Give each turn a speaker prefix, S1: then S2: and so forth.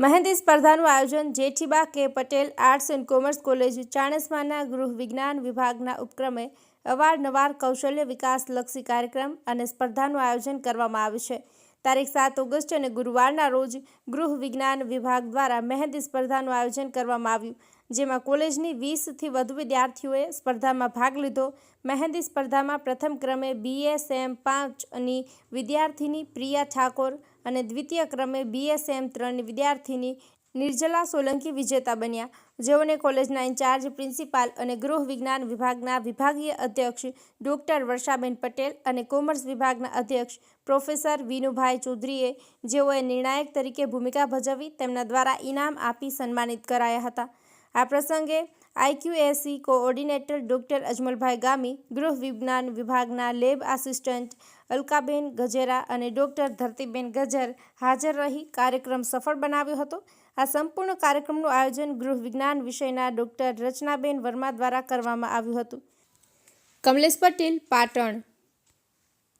S1: મહેંદી સ્પર્ધાનું આયોજન Jethiba K Patel arts and commerce college ચાણસ્માના ગૃહ વિજ્ઞાન વિભાગના ઉપક્રમે અવારનવાર કૌશલ્ય વિકાસલક્ષી કાર્યક્રમ અને સ્પર્ધાનું આયોજન કરવામાં આવ્યું છે. તારીખ સાત ઓગસ્ટ અને ગુરુવારના રોજ ગૃહ વિજ્ઞાન વિભાગ દ્વારા મહેંદી સ્પર્ધાનું આયોજન કરવામાં આવ્યું, જેમાં કોલેજની વીસથી વધુ વિદ્યાર્થીઓએ સ્પર્ધામાં ભાગ લીધો. મહેંદી સ્પર્ધામાં પ્રથમ ક્રમે બીએસએમ પાંચની વિદ્યાર્થીની પ્રિયા ઠાકોર અને દ્વિતીય ક્રમે બીએસએમ ત્રણની વિદ્યાર્થીની નિર્જલા સોલંકી વિજેતા બન્યા. જેઓને કોલેજના ઇન્ચાર્જ, પ્રિન્સિપાલ અને ગૃહ વિજ્ઞાન વિભાગના વિભાગીય અધ્યક્ષ ડોક્ટર વર્ષાબેન પટેલ અને કોમર્સ વિભાગના અધ્યક્ષ પ્રોફેસર વિનુભાઈ ચૌધરીએ જેઓએ નિર્ણાયક તરીકે ભૂમિકા ભજવી તેમના દ્વારા ઇનામ આપી સન્માનિત કરાયા હતા. આ પ્રસંગે IQAC coordinator doctor Ajmalbhai Gami, ગૃહ વિજ્ઞાન વિભાગના લેબ આસિસ્ટન્ટ અલકાબેન ગજેરા અને ડોક્ટર ધરતીબેન ગજર હાજર રહી કાર્યક્રમ સફળ બનાવ્યો હતો. આ સંપૂર્ણ કાર્યક્રમનું આયોજન ગૃહ વિજ્ઞાન વિષયના ડોક્ટર રચનાબેન વર્મા દ્વારા કરવામાં આવ્યું હતું. કમલેશ પટેલ, પાટણ.